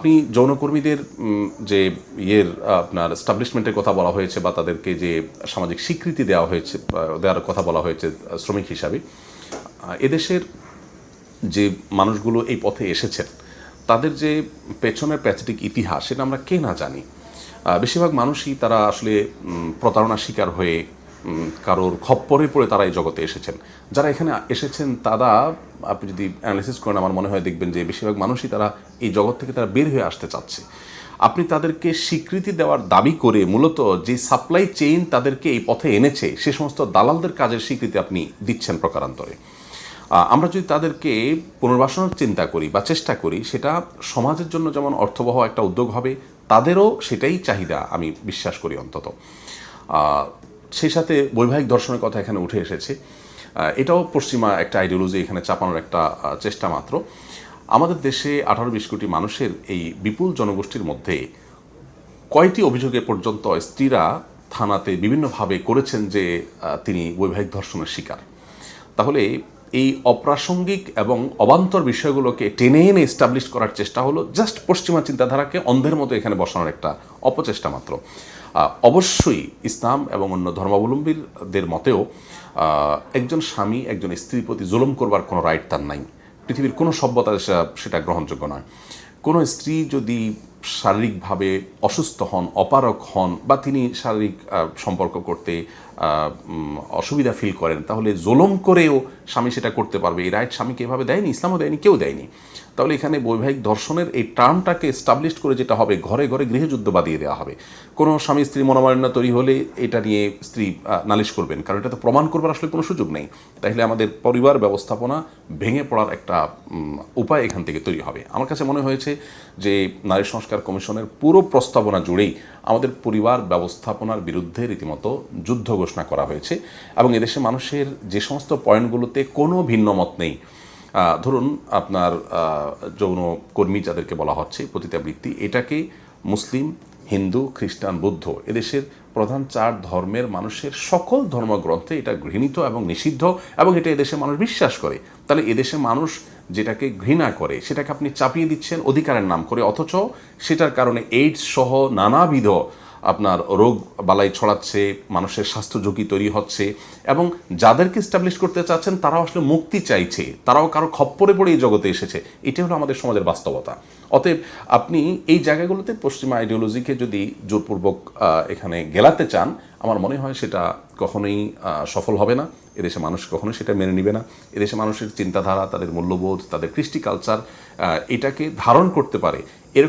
আপনি যৌনকর্মীদের যে ইয়ের আপনার স্টাবলিশমেন্টের কথা বলা হয়েছে বা তাদেরকে যে সামাজিক স্বীকৃতি দেওয়া হয়েছে দেওয়ার কথা বলা হয়েছে শ্রমিক হিসাবে এদেশের যে মানুষগুলো এই পথে এসেছেন, তাদের যে পেছনের প্যাথেটিক ইতিহাস, সেটা আমরা কে না জানি। বেশিরভাগ মানুষই তারা আসলে প্রতারণার শিকার হয়ে কারোর খপ্পরে পড়ে তারা এই জগতে এসেছেন। যারা এখানে এসেছেন, তারা, আপনি যদি অ্যানালিসিস করেন, আমার মনে হয় দেখবেন যে বেশিরভাগ মানুষই তারা এই জগৎ থেকে তারা বের হয়ে আসতে চাচ্ছে। আপনি তাদেরকে স্বীকৃতি দেওয়ার দাবি করে মূলত যে সাপ্লাই চেইন তাদেরকে এই পথে এনেছে, সে সমস্ত দালালদের কাজের স্বীকৃতি আপনি দিচ্ছেন প্রকারান্তরে। আমরা যদি তাদেরকে পুনর্বাসনের চিন্তা করি বা চেষ্টা করি, সেটা সমাজের জন্য যেমন অর্থবহ একটা উদ্যোগ হবে, তাদেরও সেটাই চাহিদা আমি বিশ্বাস করি অন্তত। সেই সাথে বৈবাহিক দর্শনের কথা এখানে উঠে এসেছে। এটাও পশ্চিমা একটা আইডিওলজি এখানে চাপানোর একটা চেষ্টা মাত্র। আমাদের দেশে আঠারো বিশ কোটি মানুষের এই বিপুল জনগোষ্ঠীর মধ্যে কয়টি অভিযোগে পর্যন্ত স্ত্রীরা থানাতে বিভিন্নভাবে করেছেন যে তিনি বৈবাহিক ধর্ষণের শিকার। তাহলে এই অপ্রাসঙ্গিক এবং অবান্তর বিষয়গুলোকে টেনে এনে এস্টাবলিশ করার চেষ্টা হলো জাস্ট পশ্চিমা চিন্তাধারাকে অন্ধের মতো এখানে বসানোর একটা অপচেষ্টা মাত্র। অবশ্যই ইসলাম এবং অন্য ধর্মাবলম্বীদের মতেও একজন স্বামী, একজন স্ত্রীর প্রতি জুলুম করবার কোনো রাইট তার নাই। পৃথিবীর কোনো সভ্যতা সেটা- গ্রহণযোগ্য নয়। কোনো স্ত্রী যদি শারীরিকভাবে অসুস্থ হন অপারক হন বা তিনি শারীরিক সম্পর্ক করতে অসুবিধা ফিল করেন, তাহলে জোলম করেও স্বামী সেটা করতে পারবে। এই রাইট স্বামীকে এভাবে দেয়নি, ইসলামও দেয়নি, কেউ দেয়নি। তাহলে এখানে বৈবাহিক দর্শনের এই টার্মটাকে এস্টাবলিশ করে যেটা হবে, ঘরে ঘরে গৃহযুদ্ধ বাদিয়ে দেওয়া হবে। কোনো স্বামী স্ত্রী মনোমালিন্য তৈরি হলে এটা নিয়ে স্ত্রী নালিশ করবেন, কারণ এটা তো প্রমাণ করবার আসলে কোনো সুযোগ নেই। তাহলে আমাদের পরিবার ব্যবস্থাপনা ভেঙে পড়ার একটা উপায় এখান থেকে তৈরি হবে। আমার কাছে মনে হয়েছে যে নারী সংস্কার কমিশনের পুরো প্রস্তাবনা জুড়েই আমাদের পরিবার ব্যবস্থাপনার বিরুদ্ধে রীতিমতো যুদ্ধ ঘোষণা করা হয়েছে এবং এদেশে মানুষের যে সমস্ত পয়েন্টগুলোতে কোনো ভিন্ন মত নেই। ধরুন আপনার যৌন কর্মী যাদেরকে বলা হচ্ছে পতিতাবৃত্তি এটাকে মুসলিম, হিন্দু, খ্রিস্টান, বৌদ্ধ এদেশের প্রধান চার ধর্মের মানুষের সকল ধর্মগ্রন্থে এটা ঘৃণিত এবং নিষিদ্ধ এবং এটা এদেশে মানুষ বিশ্বাস করে। তাহলে এদেশে মানুষ যেটাকে ঘৃণা করে, সেটাকে আপনি চাপিয়ে দিচ্ছেন অধিকারের নাম করে, অথচ সেটার কারণে এইডস সহ নানাবিধ আপনার রোগ বালাই ছড়াচ্ছে, মানুষের স্বাস্থ্য ঝুঁকি তৈরি হচ্ছে এবং যাদেরকে স্টাবলিশ করতে চাচ্ছেন, তারাও আসলে মুক্তি চাইছে। তারাও কারও খপ্পরে পড়ে এই জগতে এসেছে। এটাই হলো আমাদের সমাজের বাস্তবতা। অতএব আপনি এই জায়গাগুলোতে পশ্চিমা আইডিওলজিকে যদি জোরপূর্বক এখানে গেলাতে চান, আমার মনে হয় সেটা কখনোই সফল হবে না। এদেশে মানুষ কখনোই সেটা মেনে নেবে না। এদেশে মানুষের চিন্তাধারা, তাদের মূল্যবোধ, তাদের কৃষ্টি কালচার এটাকে ধারণ করতে পারে।